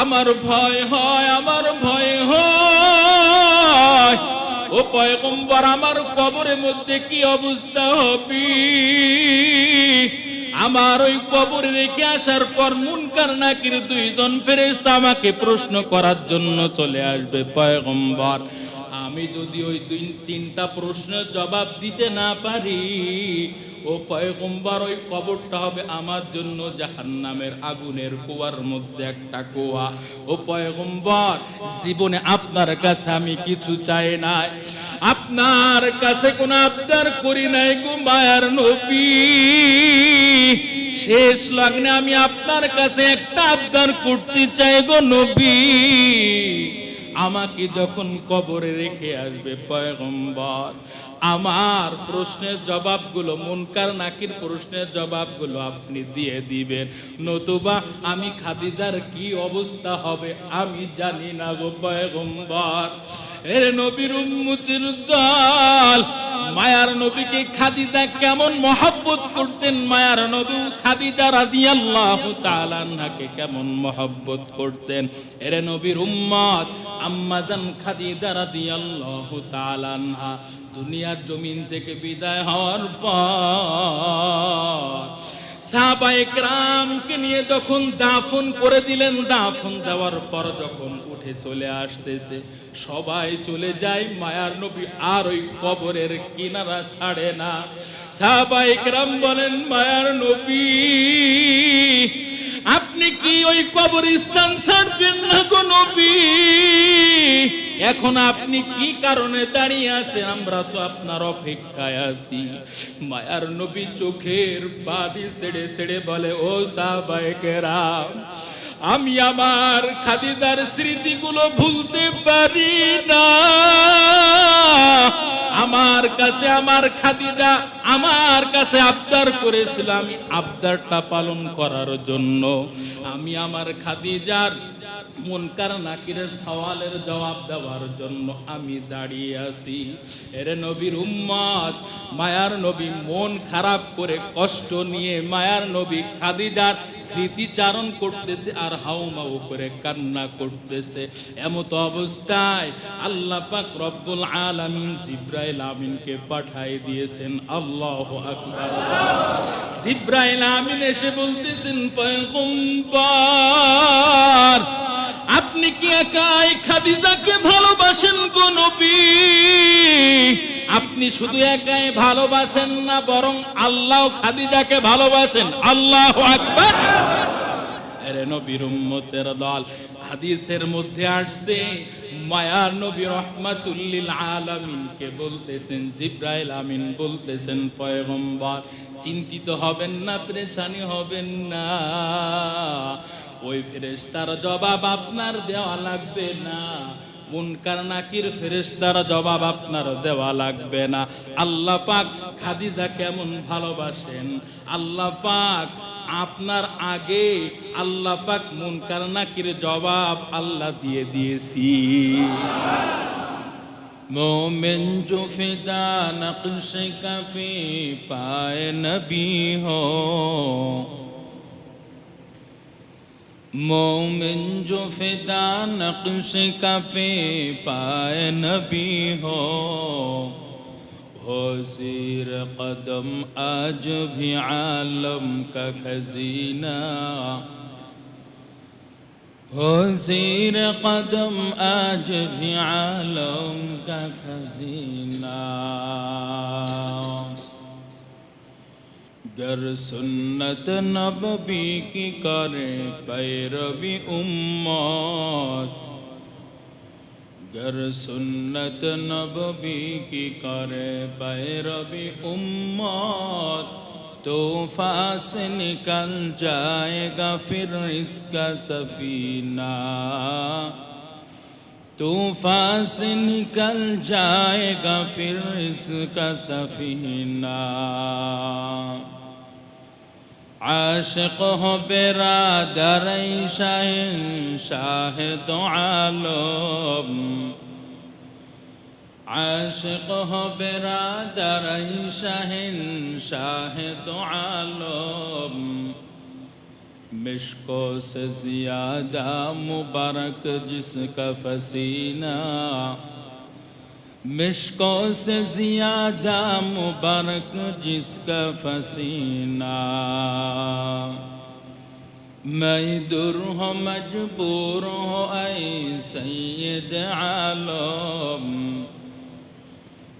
আমার ভয় হয়, আমার ভয় হয়। ও পয়গম্বর, আমার কবরের মধ্যে কি অবস্থা হবে? আমার ওই কবরে রেখে আসার পর মুনকার নাকির দুইজন ফেরেস্তা আমাকে প্রশ্ন করার জন্য চলে আসবে, পয়গম্বর। আমি যদি ওই দুই তিনটা প্রশ্নের জবাব দিতে না পারি, ও পয়গম্বর, ওই কবরটা হবে আমার জন্য জাহান্নামের আগুনের কুয়ার মধ্যে একটা কুয়া। ও পয়গম্বর, জীবনে আপনার কাছে আমি কিছু চাই নাই। আপনার কাছে কোনো আবদার করি নাই গো মায়ার নবী। শেষ লগ্নে আমি আপনার কাছে একটা আবদার করতে চাই গো নবী। আমাকে যখন কবরে রেখে আসবে পয়গম্বর আমার প্রশ্নের জবাবগুলো, মুনকার নাকির প্রশ্নের জবাবগুলো আপনি দিয়ে দিবেন। নতুবা আমি খাদিজার কি অবস্থা হবে আমি জানি না গো পয়গম্বর। এর নবীর উম্মতির দল, মায়ার নবীকে খাদিজা কেমন মহব্বত করতেন? মায়ার নবী খাদিজা রাদিয়াল্লাহু তাআলা আনহাকে কেমন মহব্বত করতেন? এর নবীর উম্মত আম্মাজান খাদিজা রাদিয়াল্লাহু তাআলা আনহা দুনিয়ার জমিন থেকে বিদায় হওয়ার পর সাহাবায়ে কেরামকে নিয়ে যখন দাফন করে দিলেন, দাফন দেওয়ার পর যখন উঠে চলে আসতেছে, সবাই চলে যায়, মায়ার নবী আর ওই কবরের কিনারা ছাড়ে না। সাহাবায়ে কেরাম বলেন, মায়ার নবী, আপনি কি ওই কবরস্থান ছাড়বেন না গো নবী? এখন আপনি কি কারণে দাঁড়িয়ে আছেন? আমরা তো আপনার অপেক্ষায় আছি। মায়ার নবী চোখের বাড়ি ছেড়ে ছেড়ে বলে, ও সাহবায়কেরাম আমি আমার খাদিজার স্মৃতিগুলো ভুলতে পারি না। আমার কাছে আমার খাদিজা আমার কাছে আবদার করেছিলাম আবদারটা পালন করার জন্য। আমি আমার খাদিজার মনকার নাকিরের সওয়ালের জবাব দেওয়ার জন্য আমি দাঁড়িয়ে আছি। এর নবীর উম্মত, মায়ার নবী মন খারাপ করে কষ্ট নিয়ে মায়ার নবী খাদিজার স্মৃতিচারণ করতেছে আর হাউমাউ করে কান্না করতেছে। এমত অবস্থায় আল্লাহ পাক রব্বুল আলামিন জিব্রাইল আমিনকে পাঠাই দিয়েছেন। আল্লাহ আকবার। জিব্রাইল আমিন এসে বলতেছেন, পয়গম্বর আপনি কি একাই খাদিজাকে ভালোবাসেন গো আপনি শুধু একাই ভালোবাসেন না, বরং আল্লাহ খাদিজাকে ভালোবাসেন। আল্লাহ আকবার। আরে দল মধ্যে আসছে আলামিনকে বলতেছেন, জিব্রাইল আমিন বলতেছেন চিন্তিত হবেন না, পরেশানি হবেন না। ওই ফেরেস্তার জবাব আপনার দেওয়া লাগবে না। মুনকার, নাকির ফেরেস্তার জবাব আপনার দেওয়া লাগবে না। আল্লাহ পাক খাদিজা কেমন ভালোবাসেন। আল্লাহ পাক আপনার আগে আল্লাহ পাক মুনকার, নাকির জবাব আল্লাহ দিয়ে দিয়েছি। মোমেন جو فدا نقش کفی پائے نبی ہو مومن جو فدا نقش کفے پائے نبی ہو۔ ہو زیر قدم آج بھی عالم کا خزینہ۔ ہو زیر قدم آج بھی عالم کا خزینہ۔ गर सुन्नत नबी की करे पैरवी उम्मत गर सुन्नत नबी की करे पैरवी उम्मत तूफा से निकल जाएगा फिर इसका सफीना तूफान से निकल जाएगा फिर इसका सफीना আশক হবে রাদারাই শাহেন শাহেদ আলম আশক হবে রাদারাই শাহেন শাহেদ আলম مشکو سے زیادہ مبارک جس کا فسینہ مشکوں سے زیادہ مبارک جس کا فسینہ۔ میں در ہوں مجبور ہوں اے سید عالم۔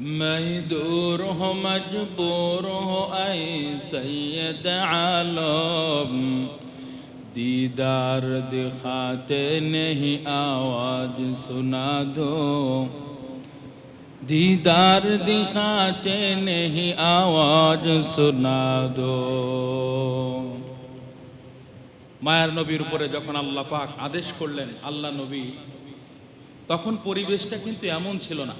میں دور ہوں مجبور ہوں اے سید عالم۔ دیدار دکھاتے نہیں، آواز سنا دو۔ दीदार दिखाते नहीं आवाज सुना दो মায়ার নবীর উপরে যখন আল্লাহ পাক আদেশ করলেন আল্লাহ নবী তখন পরিবেশটা কিন্তু এমন ছিল না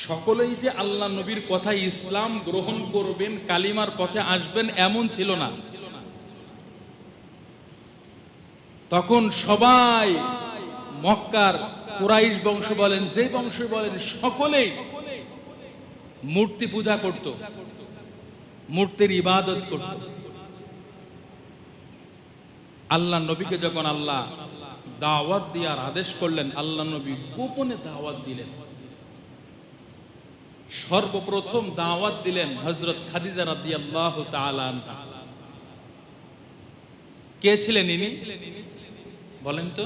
সকলেই যে আল্লাহ নবীর কথায় ইসলাম গ্রহণ করবেন কালিমার পথে আসবেন এমন ছিল না তখন সবাই মক্কার কুরাইশ বংশ বলেন, যে বংশ বলেন, সকলেই মূর্তি পূজা করত, মূর্তির ইবাদত করত। আল্লাহ নবীকে যখন আল্লাহ দাওয়াত দেওয়ার আদেশ করলেন, আল্লাহ নবী গোপনে দাওয়াত দিলেন। সর্বপ্রথম দাওয়াত দিলেন হজরত খাদিজা রাদি আল্লাহ কে ছিলেন ইনি? বলেন তো।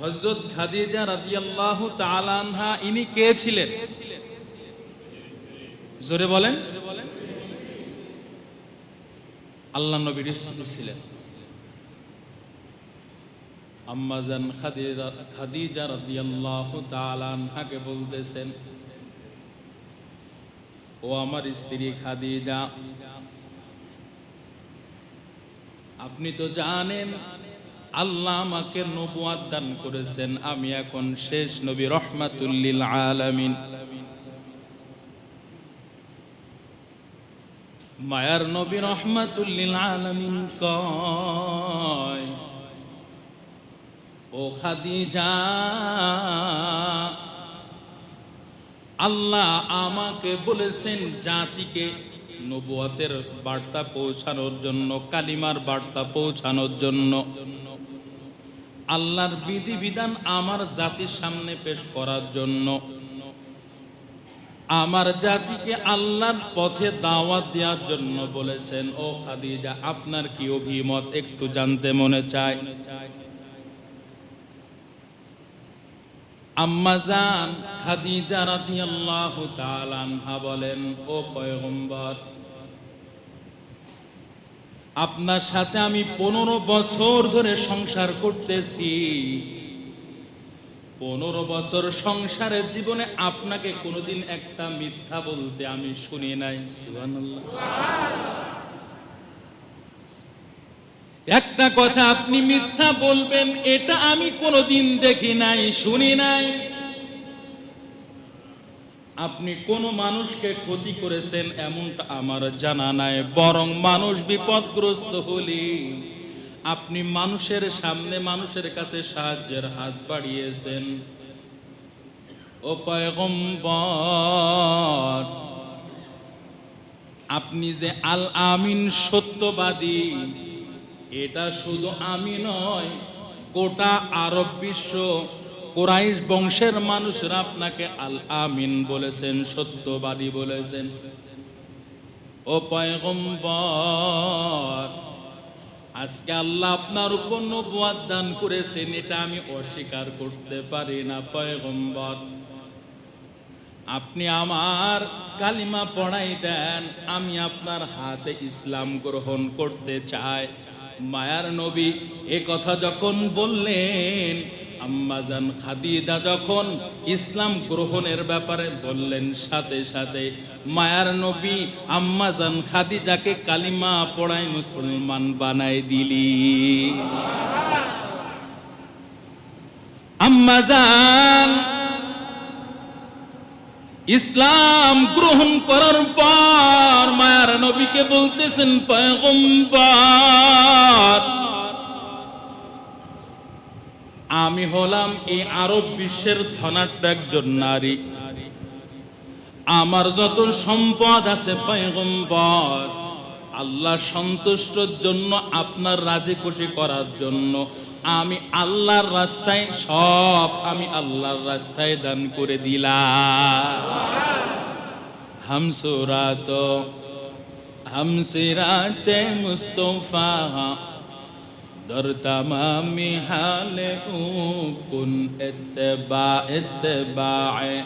হজরত খাদিজা রাদি আল্লাহ তালানহা ইনি কে ছিলেন? জোরে বলেন। আল্লাহ নবীর স্ত্রী ছিলেন। আম্মাজান খাদিজা রাদিয়াল্লাহু বলতেছেন, ও আমার স্ত্রী খাদিজা, আপনি তো জানেন আল্লাহ আমাকে নবুয়াত দান করেছেন, আমি এখন শেষ নবী রহমাতুল্লিল আলামিন। মায়ার নবী রহমাতুল্লিল আলামিন কয়, ও খাদিজা, আল্লাহ আমাকে বলেছেন জাতিকে নবুয়াতের বার্তা পৌঁছানোর জন্য, কালিমার বার্তা পৌঁছানোর জন্য। আল্লাহর বিধিবিধান আমার জাতির সামনে পেশ করার জন্য। আমার জাতিকে আল্লাহর পথে দাওয়াত দেওয়ার জন্য বলেছেন, ও খাদিজা, আপনার কি অভিমত? একটু জানতে মনে চায়। আম্মাজান খাদিজা রাদিয়াল্লাহু তাআলা বলেন, ও পয়গম্বর আপনার সাথে আমি পনেরো বছর ধরে সংসার করতেছি। পনেরো বছর সংসারের জীবনে আপনাকে কোনোদিন একটা মিথ্যা বলতে আমি শুনি নাই। একটা কথা আপনি মিথ্যা বলবেন, এটা আমি কোনোদিন দেখি নাই, শুনি নাই। আপনি কোন মানুষকে ক্ষতি করেছেন এমনটা আমার জানা নাই, বরং মানুষ বিপদগ্রস্ত হলে। আপনি মানুষের সামনে মানুষের কাছে সাহায্যের হাত বাড়িয়েছেন। আপনি যে আল আমিন সত্যবাদী, এটা শুধু আমি নয়, গোটা আরব বিশ্ব কোরাইশ বংশের মানুষরা আপনাকে আল আমিন বলেছেন, সত্যবাদী বলেছেন। ও পয়গম্বর, আজকে আল্লাহ আপনার উপর নবুয়াদ দান করেছেন, এটা আমি অস্বীকার করতে পারি না, পয়গম্বর। আপনি আমার কালিমা পড়াই দেন, আমি আপনার হাতে ইসলাম গ্রহণ করতে চাই। মায়ার নবী এ কথা যখন বললেন আম্মাজান খাদিদা যখন ইসলাম গ্রহণের ব্যাপারে বললেন, সাথে সাথে মায়ার নবী আম্মাজান খাদিজাকে কালিমা পড়াই মুসলমান বানাই দিলি। আম্মাজান ইসলাম গ্রহণ করার পর মায়ার নবীকে বলতেছেন, পয়গম্বর আমি হলাম এই আরব বিশ্বের ধনাঢ্য একজন নারী। আমার যত সম্পদ আছে পয়গম্বর, আল্লাহ সন্তুষ্টর জন্য আপনার রাজি খুশি করার জন্য আমি আল্লাহর রাস্তায় সব আমি আল্লাহর রাস্তায় দান করে দিলাম। হামসুরা তো হামসিরাতে মুস্তফা در تمام حال او کن اتباع اتباع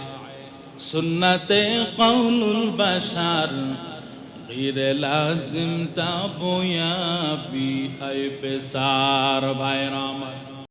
سنت قول البشر غیر لازم تابو یا بی ای پسار بھائی رام